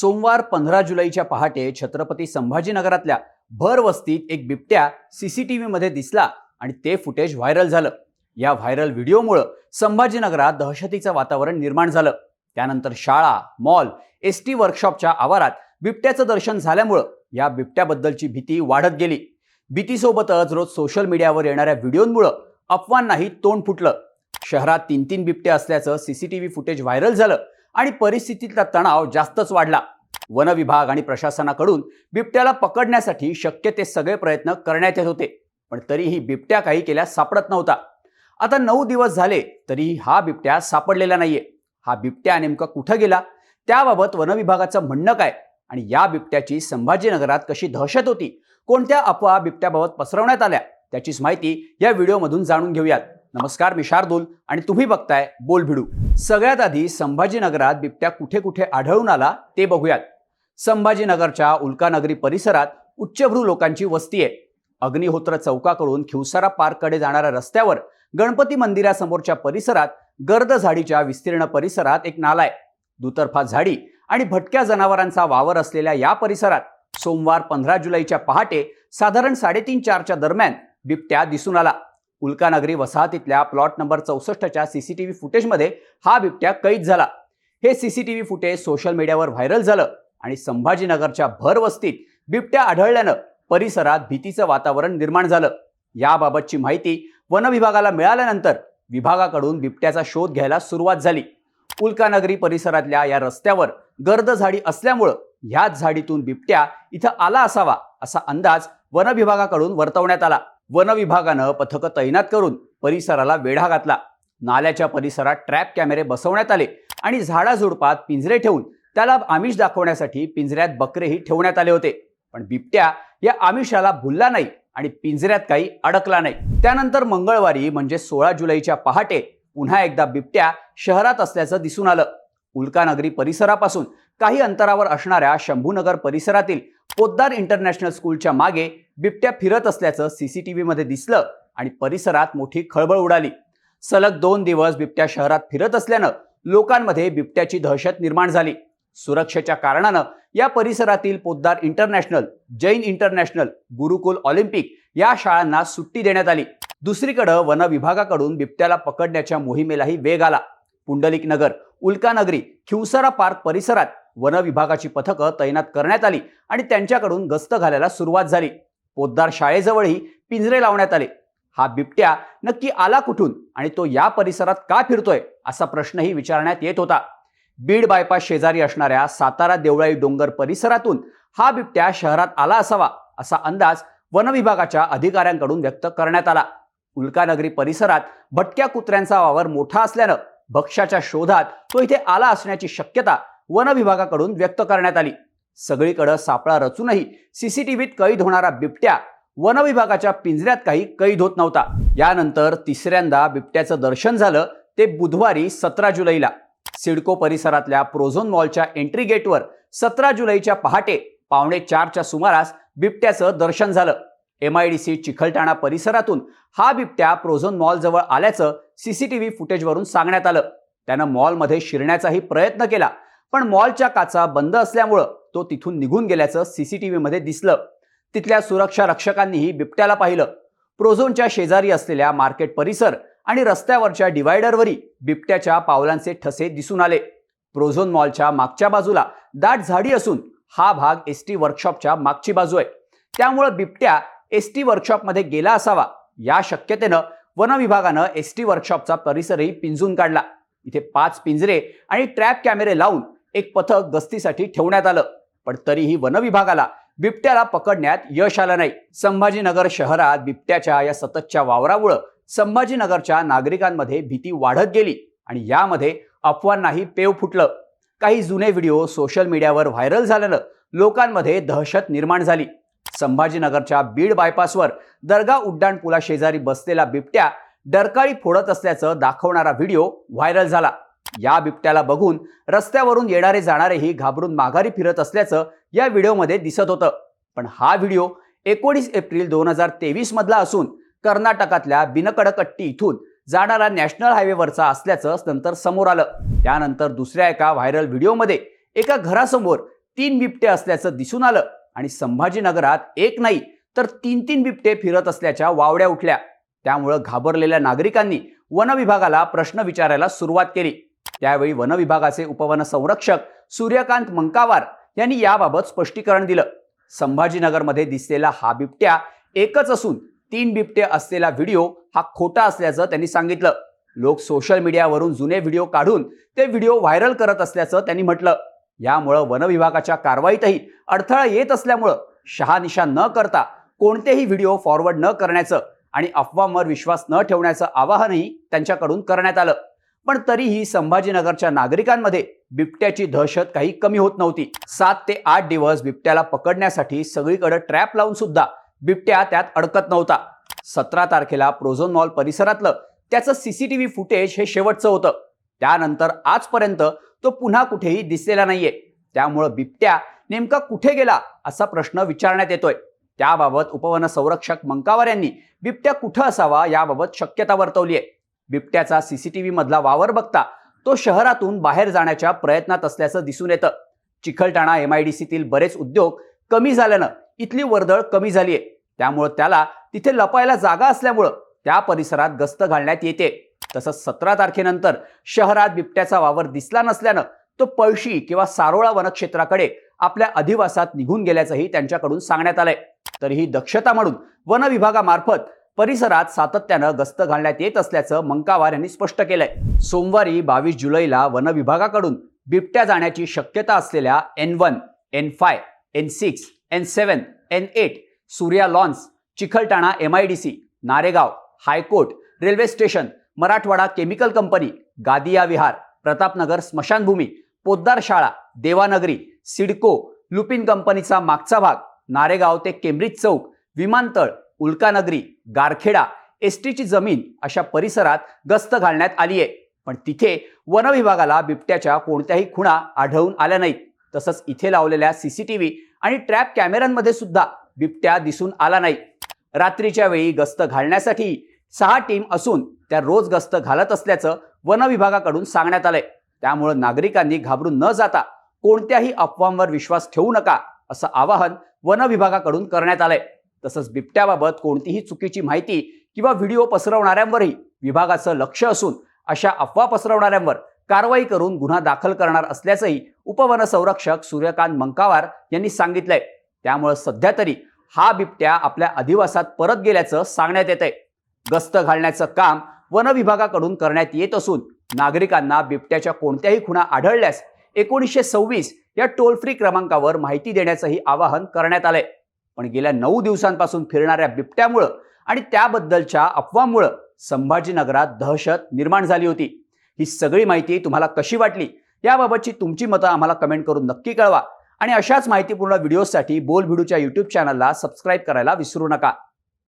सोमवार पंधरा जुलैच्या पहाटे छत्रपती संभाजीनगरातल्या भर वस्तीत एक बिबट्या सीसीटीव्हीमध्ये दिसला आणि ते फुटेज व्हायरल झालं. या व्हायरल व्हिडिओमुळं संभाजीनगरात दहशतीचं वातावरण निर्माण झालं. त्यानंतर शाळा मॉल एस टी वर्कशॉपच्या आवारात बिबट्याचं दर्शन झाल्यामुळं या बिबट्याबद्दलची भीती वाढत गेली. भीतीसोबतच रोज सोशल मीडियावर येणाऱ्या व्हिडिओंमुळं अफवांनाही तोंड फुटलं. शहरात तीन तीन बिबट्या असल्याचं सीसीटीव्ही फुटेज व्हायरल झालं. आणि परिस्थितीतला तणाव जास्तच वाढला. वन विभाग आणि प्रशासनाकडून बिबट्याला पकडण्यासाठी शक्य ते सगळे प्रयत्न करण्यात येत होते. पण तरीही बिबट्या काही केल्यास सापडत नव्हता. आता नऊ दिवस झाले तरीही हा बिबट्या सापडलेला नाहीये. हा बिबट्या नेमका कुठं गेला? त्याबाबत वनविभागाचं म्हणणं काय? आणि या बिबट्याची संभाजीनगरात कशी दहशत होती? कोणत्या अफवा बिबट्याबाबत पसरवण्यात आल्या? त्याचीच माहिती या व्हिडिओमधून जाणून घेऊयात. नमस्कार मी शार्दूल आणि तुम्ही बघताय बोल भिडू. सगळ्यात आधी संभाजीनगरात बिबट्या कुठे कुठे आढळून आला ते बघूयात. संभाजीनगरच्या उल्कानगरी परिसरात उच्चभ्रू लोकांची वस्ती आहे. अग्निहोत्र चौकाकडून खिवसारा पार्ककडे जाणाऱ्या रस्त्यावर गणपती मंदिरासमोरच्या परिसरात गर्द झाडीच्या विस्तीर्ण परिसरात एक नाला आहे. दुतर्फा झाडी आणि भटक्या जनावरांचा वावर असलेल्या या परिसरात सोमवार पंधरा जुलैच्या पहाटे साधारण साडेतीन चारच्या दरम्यान बिबट्या दिसून आला. उल्कानगरी वसाहतीतल्या प्लॉट नंबर चौसष्टच्या सीसीटीव्ही फुटेजमध्ये हा बिबट्या कैद झाला. हे सीसीटीव्ही फुटेज सोशल मीडियावर व्हायरल झालं आणि संभाजीनगरच्या भर वस्तीत बिबट्या आढळल्यानं परिसरात भीतीचं वातावरण निर्माण झालं. याबाबतची माहिती वन विभागाला मिळाल्यानंतर विभागाकडून बिबट्याचा शोध घ्यायला सुरुवात झाली. उल्कानगरी परिसरातल्या या रस्त्यावर गर्द झाडी असल्यामुळं ह्याच झाडीतून बिबट्या इथं आला असावा असा अंदाज वन विभागाकडून वर्तवण्यात आला. वन विभागानं पथकं तैनात करून परिसराला वेढा घातला. नाल्याच्या परिसरात ट्रॅप कॅमेरे बसवण्यात आले आणि झाडाझुडपात पिंजरे ठेवून त्याला आमिष दाखवण्यासाठी पिंजऱ्यात बकरेही ठेवण्यात आले होते. पण बिबट्या या आमिषाला भुलला नाही आणि पिंजऱ्यात काही अडकला नाही. त्यानंतर मंगळवारी म्हणजे सोळा जुलैच्या पहाटे पुन्हा एकदा बिबट्या शहरात असल्याचं दिसून आलं. उल्कानगरी परिसरापासून काही अंतरावर असणाऱ्या शंभूनगर परिसरातील पोद्दार इंटरनॅशनल स्कूलच्या मागे बिबट्या फिरत असल्याचं सीसीटीव्हीमध्ये दिसलं आणि परिसरात मोठी खळबळ उडाली. सलग दोन दिवस बिबट्या शहरात फिरत असल्यानं लोकांमध्ये बिबट्याची दहशत निर्माण झाली. सुरक्षेच्या कारणानं या परिसरातील Poddar international Jain international Gurukul Olympic या शाळांना सुट्टी देण्यात आली. दुसरीकडं वन विभागाकडून बिबट्याला पकडण्याच्या मोहिमेलाही वेग आला. पुंडलिक नगर उल्कानगरी खिवसरा पार्क परिसरात वन विभागाची पथकं तैनात करण्यात आली आणि त्यांच्याकडून गस्त घालायला सुरुवात झाली. पोद्दार शाळेजवळही पिंजरे लावण्यात आले. हा बिबट्या नक्की आला कुठून आणि तो या परिसरात का फिरतोय असा प्रश्नही विचारण्यात येत होता. बीड बायपास शेजारी असणाऱ्या सातारा देवळाई डोंगर परिसरातून हा बिबट्या शहरात आला असावा असा अंदाज वन विभागाच्या अधिकाऱ्यांकडून व्यक्त करण्यात आला. उल्कानगरी परिसरात भटक्या कुत्र्यांचा वावर मोठा असल्यानं भक्ष्याच्या शोधात तो इथे आला असण्याची शक्यता वन विभागाकडून व्यक्त करण्यात आली. सगळीकडं सापळा रचूनही सीसीटीव्हीत कैद होणारा बिबट्या वनविभागाच्या पिंजऱ्यात काही कैद होत नव्हता. यानंतर तिसऱ्यांदा बिबट्याचं दर्शन झालं ते बुधवारी सतरा जुलैला. सिडको परिसरातल्या प्रोझोन मॉलच्या एंट्री गेटवर सतरा जुलैच्या पहाटे पावणे चारच्या सुमारास बिबट्याचं दर्शन झालं. M I D C Chikalthana परिसरातून हा बिबट्या प्रोझोन मॉलजवळ आल्याचं सीसीटीव्ही फुटेजवरून सांगण्यात आलं. त्यानं मॉलमध्ये शिरण्याचाही प्रयत्न केला पण मॉलच्या काचा बंद असल्यामुळं तो तिथून निघून गेल्याचं सीसीटीव्हीमध्ये दिसलं. तिथल्या सुरक्षा रक्षकांनीही बिबट्याला पाहिलं. प्रोझोनच्या शेजारी असलेल्या मार्केट परिसर आणि रस्त्यावरच्या डिव्हायडरवरी बिबट्याच्या पावलांचे ठसे दिसून आले. प्रोझोन मॉलच्या मागच्या बाजूला दाट झाडी असून हा भाग एस टी वर्कशॉपच्या मागची बाजू आहे. त्यामुळं बिबट्या एस टी वर्कशॉपमध्ये गेला असावा. या शक्यतेनं वन विभागानं एस टी वर्कशॉपचा परिसरही पिंजून काढला. इथे पाच पिंजरे आणि ट्रॅप कॅमेरे लावून एक पथक गस्तीसाठी ठेवण्यात आलं. पण तरीही वनविभागाला बिबट्याला पकडण्यात यश आलं नाही. संभाजीनगर शहरात बिबट्याच्या या सततच्या वावरामुळं संभाजीनगरच्या नागरिकांमध्ये भीती वाढत गेली आणि यामध्ये अफवांनाही पेव फुटलं. काही जुने व्हिडिओ सोशल मीडियावर व्हायरल झाल्यानं लोकांमध्ये दहशत निर्माण झाली. संभाजीनगरच्या बीड बायपासवर दर्गा उड्डाण पुलाशेजारी बसलेला बिबट्या डरकाळी फोडत असल्याचं दाखवणारा व्हिडिओ व्हायरल झाला. या बिबट्याला बघून रस्त्यावरून येणारे जाणारेही घाबरून माघारी फिरत असल्याचं या व्हिडिओमध्ये दिसत होतं. पण हा व्हिडिओ एकोणीस एप्रिल दोन हजार तेवीस मधला असून कर्नाटकातल्या बिनकडकट्टी इथून जाणारा नॅशनल हायवेवरचा असल्याचं नंतर समोर आलं. त्यानंतर दुसऱ्या एका व्हायरल व्हिडिओमध्ये एका घरासमोर तीन बिबटे असल्याचं दिसून आलं आणि संभाजीनगरात एक नाही तर तीन तीन बिबटे फिरत असल्याच्या वावड्या उठल्या. त्यामुळं घाबरलेल्या नागरिकांनी वन विभागाला प्रश्न विचारायला सुरुवात केली. त्यावेळी वनविभागाचे उपवन संरक्षक सूर्यकांत मंकावार यांनी याबाबत स्पष्टीकरण दिलं. संभाजीनगरमध्ये दिसलेला हा बिबट्या एकच असून तीन बिबटे असलेला व्हिडिओ हा खोटा असल्याचं त्यांनी सांगितलं. लोक सोशल मीडियावरून जुने व्हिडिओ काढून ते व्हिडिओ व्हायरल करत असल्याचं त्यांनी म्हटलं. यामुळं वनविभागाच्या कारवाईतही अडथळा येत असल्यामुळं शहानिशा न करता कोणतेही व्हिडिओ फॉरवर्ड न करण्याचं आणि अफवांवर विश्वास न ठेवण्याचं आवाहनही त्यांच्याकडून करण्यात आलं. पण तरीही संभाजीनगरच्या नागरिकांमध्ये बिबट्याची दहशत काही कमी होत नव्हती. सात ते आठ दिवस बिबट्याला पकडण्यासाठी सगळीकडे ट्रॅप लावून सुद्धा बिबट्या त्यात अडकत नव्हता. सतरा तारखेला प्रोझोन मॉल परिसरातलं त्याचं सीसीटीव्ही फुटेज हे शेवटचं होतं. त्यानंतर आजपर्यंत तो पुन्हा कुठेही दिसलेला नाहीये. त्यामुळं बिबट्या नेमका कुठे गेला असा प्रश्न विचारण्यात येतोय. त्याबाबत उपवन संरक्षक मंकावर यांनी बिबट्या कुठं असावा याबाबत शक्यता वर्तवली आहे बिबट्याचा सीसीटीव्ही मधला वावर बघता तो शहरातून बाहेर जाण्याच्या प्रयत्नात असल्याचं दिसून येतं. चिखलठाणा एमआयडीसीतील बरेच उद्योग कमी झाल्यानं इथली वर्दळ कमी झालीय. त्यामुळं त्याला तिथे लपायला जागा असल्यामुळं त्या परिसरात गस्त घालण्यात येते. तसंच सतरा तारखेनंतर शहरात बिबट्याचा वावर दिसला नसल्यानं तो पळशी किंवा सारोळा वनक्षेत्राकडे आपल्या अधिवासात निघून गेल्याचंही त्यांच्याकडून सांगण्यात आलंय. तरीही दक्षता म्हणून वन विभागामार्फत परिसरात सातत्यानं गस्त घालण्यात येत असल्याचं मंकावार यांनी स्पष्ट केलंय. सोमवारी बावीस जुलैला वन विभागाकडून बिबट्या जाण्याची शक्यता असलेल्या N one N five N six N seven N eight Surya lawns Chikalthana M I D C Naregaon high court railway station Marathwada chemical company Gadiya Vihar Pratapnagar स्मशानभूमी पोद्दार शाळा देवानगरी सिडको लुपिन कंपनीचा मागचा भाग नारेगाव ते केम्ब्रिज चौक विमानतळ उल्कानगरी गारखेडा एस टीची जमीन अशा परिसरात गस्त घालण्यात आली आहे. पण तिथे वन विभागाला बिबट्याच्या कोणत्याही खुणा आढळून आल्या नाहीत. तसंच इथे लावलेल्या सीसीटीव्ही आणि ट्रॅप कॅमेऱ्यांमध्ये सुद्धा बिबट्या दिसून आला नाही. रात्रीच्या वेळी गस्त घालण्यासाठी सहा टीम असून त्या रोज गस्त घालत असल्याचं वन विभागाकडून सांगण्यात आलंय. त्यामुळे नागरिकांनी घाबरून न जाता कोणत्याही अफवांवर विश्वास ठेवू नका असं आवाहन वन विभागाकडून करण्यात आलंय. तसंच बिबट्याबाबत कोणतीही चुकीची माहिती किंवा व्हिडिओ पसरवणाऱ्यांवरही विभागाचं लक्ष असून अशा अफवा पसरवणाऱ्यांवर कारवाई करून गुन्हा दाखल करणार असल्याचंही उपवन संरक्षक सूर्यकांत मंकावार यांनी सांगितलंय. त्यामुळे सध्या तरी हा बिबट्या आपल्या अधिवासात परत गेल्याचं सांगण्यात येत आहे गस्त घालण्याचं काम वन विभागाकडून करण्यात येत असून नागरिकांना बिबट्याच्या कोणत्याही खुणा आढळल्यास एकोणीसशे सव्वीस या टोल फ्री क्रमांकावर माहिती देण्याचंही आवाहन करण्यात आलंय. पण गेल्या नऊ दिवसांपासून फिरणाऱ्या बिबट्यामुळं आणि त्याबद्दलच्या अफवामुळं संभाजीनगरात दहशत निर्माण झाली होती. ही सगळी माहिती तुम्हाला कशी वाटली? याबाबतची तुमची मतं आम्हाला कमेंट करून नक्की कळवा. आणि अशाच माहितीपूर्ण व्हिडिओसाठी बोल व्हिडिओच्या यूट्यूब चॅनलला सबस्क्राईब करायला विसरू नका.